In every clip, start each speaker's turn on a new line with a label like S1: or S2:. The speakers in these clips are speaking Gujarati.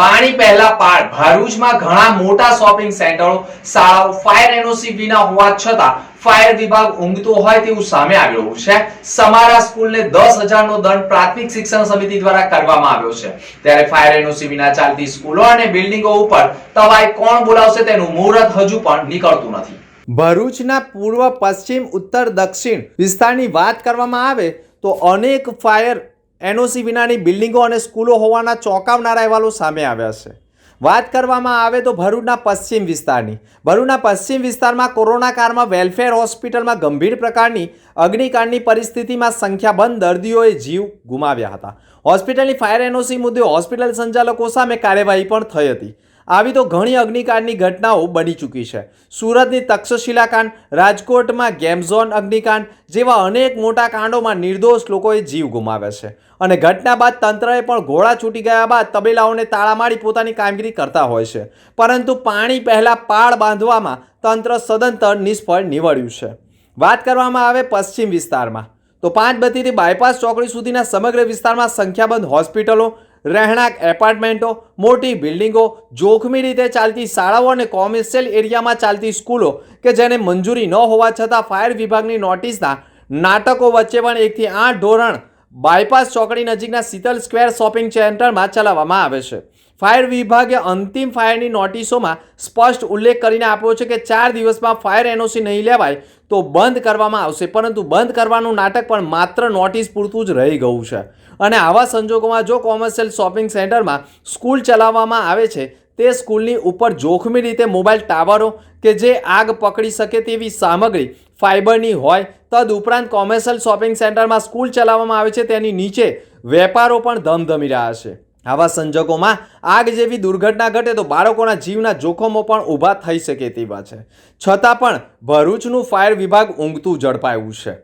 S1: પાણી પહેલા પાડ ભરૂચમાં ઘણા મોટા શોપિંગ સેન્ટરો શાળાઓ ફાયર એનઓસી વિના હોવા છતાં ફાયર વિભાગ ઊંઘતો હોય તેવું સામે આવ્યું છે. સમારા સ્કૂલને દસ હજારનો દંડ પ્રાથમિક શિક્ષણ સમિતિ દ્વારા કરવામાં આવ્યો છે. ત્યારે ફાયર એનઓસી વિના ચાલતી સ્કૂલો અને બિલ્ડિંગો ઉપર તવાઈ કોણ બોલાવશે તેનું મુહૂર્ત હજુ પણ નીકળતું નથી.
S2: ભરૂચના પૂર્વ પશ્ચિમ ઉત્તર દક્ષિણ વિસ્તારની વાત કરવામાં આવે તો અનેક ફાયર એનઓસી વિનાની બિલ્ડિંગો અને સ્કૂલો હોવાના ચોંકાવનારા અહેવાલો સામે આવ્યા છે. વાત કરવામાં આવે તો ભરૂચના પશ્ચિમ વિસ્તારની. ભરૂચના પશ્ચિમ વિસ્તારમાં કોરોના કાળમાં વેલફેર હોસ્પિટલમાં ગંભીર પ્રકારની અગ્નિકાંડની પરિસ્થિતિમાં સંખ્યાબંધ દર્દીઓએ જીવ ગુમાવ્યા હતા. હોસ્પિટલની ફાયર એનઓસી મુદ્દે હોસ્પિટલ સંચાલકો સામે કાર્યવાહી પણ થઈ હતી. આવી તો ઘણી અગ્નિકાંડની ઘટનાઓ બની ચૂકી છે. સુરતની તક્ષશિલા કાંડ રાજકોટમાં ગેમ ઝોન અગ્નિકાંડ જેવા અનેક મોટા કાંડોમાં નિર્દોષ લોકોએ જીવ ગુમાવ્યા છે. અને ઘટના બાદ તંત્રએ પણ ઘોડા છૂટી ગયા બાદ તબેલાઓને તાળા મારી પોતાની કામગીરી કરતા હોય છે. પરંતુ પાણી પહેલાં પાળ બાંધવામાં તંત્ર સદંતર નિષ્ફળ નીવડ્યું છે. વાત કરવામાં આવે પશ્ચિમ વિસ્તારમાં. તો પાંચ બતીથી બાયપાસ ચોકડી સુધીના સમગ્ર વિસ્તારમાં સંખ્યાબંધ હોસ્પિટલો રહેણાંક એપાર્ટમેન્ટો મોટી બિલ્ડિંગો, જોખમી રીતે ચાલતી શાળાઓ અને કોમર્શિયલ એરિયામાં ચાલતી સ્કૂલો કે જેને મંજૂરી ન હોવા છતાં ફાયર વિભાગની નોટિસના નાટકો વચ્ચે પણ એકથી આઠ ધોરણ બાયપાસ ચોકડી નજીકના શીતલ સ્ક્વેર શોપિંગ સેન્ટરમાં ચલાવવામાં આવે છે. ફાયર વિભાગે અંતિમ ફાયરની નોટિસોમાં સ્પષ્ટ ઉલ્લેખ કરીને આપ્યો છે કે ચાર દિવસમાં ફાયર એનઓસી નહીં લેવાય તો બંધ કરવામાં આવશે. પરંતુ બંધ કરવાનું નાટક પણ માત્ર નોટિસ પૂરતું જ રહી ગયું છે. અને આવા સંજોગોમાં જો કોમર્શિયલ શોપિંગ સેન્ટરમાં સ્કૂલ ચલાવવામાં આવે છે, તે સ્કૂલની ઉપર જોખમી રીતે મોબાઈલ ટાવરો કે જે આગ પકડી શકે તેવી સામગ્રી ફાઇબરની હોય તદ ઉપરાંત કોમર્શિયલ શોપિંગ સેન્ટરમાં સ્કૂલ ચલાવવામાં આવે છે, તેની નીચે વેપારો પણ ધમધમી રહ્યા છે. આવા સંજોગોમાં આગ જેવી દુર્ઘટના ઘટે તો બાળકોના જીવના જોખમો પણ ઊભા થઈ શકે તેવા છે. છતાં પણ ભરૂચનું ફાયર વિભાગ ઊંઘતું ઝડપાયું છે.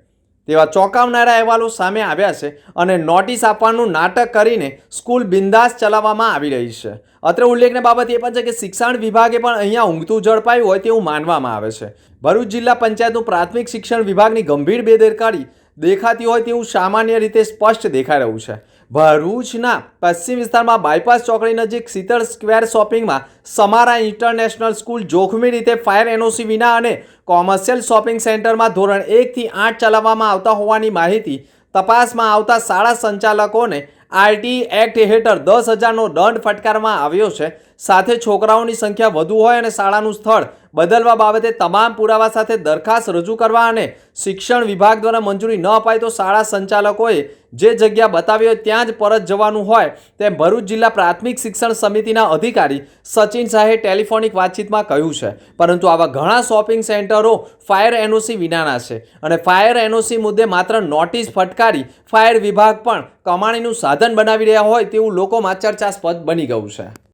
S2: તેવા ચોંકાવનારા અહેવાલો સામે આવ્યા છે અને નોટિસ આપવાનું નાટક કરીને સ્કૂલ બિંદાસ ચલાવવામાં આવી રહી છે. અત્રે ઉલ્લેખની બાબત એ પણ છે કે શિક્ષણ વિભાગે પણ અહીંયા ઊંઘતું ઝડપાયું હોય તેવું માનવામાં આવે છે. ભરૂચ જિલ્લા પંચાયતનું પ્રાથમિક શિક્ષણ વિભાગની ગંભીર બેદરકારી દેખાતી હોય તેવું સામાન્ય રીતે સ્પષ્ટ દેખાઈ રહ્યું છે. ભરૂચના પશ્ચિમ વિસ્તારમાં બાયપાસ ચોકડી નજીક શીતળ સ્ક્વેર શોપિંગમાં સમારા ઇન્ટરનેશનલ સ્કૂલ જોખમી રીતે ફાયર એનઓસી વિના અને કોમર્શિયલ શોપિંગ સેન્ટરમાં ધોરણ એકથી આઠ ચલાવવામાં આવતા હોવાની માહિતી તપાસમાં આવતા શાળા સંચાલકોને આરટી એક્ટ હેઠળ દસ હજારનો દંડ ફટકારવામાં આવ્યો છે. સાથે છોકરાઓની સંખ્યા વધુ હોય અને શાળાનું સ્થળ બદલવા બાબતે તમામ પુરાવા સાથે દરખાસ્ત રજૂ કરવા અને શિક્ષણ વિભાગ દ્વારા મંજૂરી ન અપાય તો શાળા સંચાલકોએ જે જગ્યા બતાવી હોય ત્યાં જ પરત જવાનું હોય તેમ ભરૂચ જિલ્લા પ્રાથમિક શિક્ષણ સમિતિના અધિકારી સચિન શાહે ટેલિફોનિક વાતચીતમાં કહ્યું છે. પરંતુ આવા ઘણા શોપિંગ સેન્ટરો ફાયર એનઓસી વિનાના છે અને ફાયર એનઓસી મુદ્દે માત્ર નોટિસ ફટકારી ફાયર વિભાગ પણ કમાણીનું સાધન બનાવી રહ્યા હોય તેવું લોકોમાં ચર્ચાસ્પદ બની ગયું છે.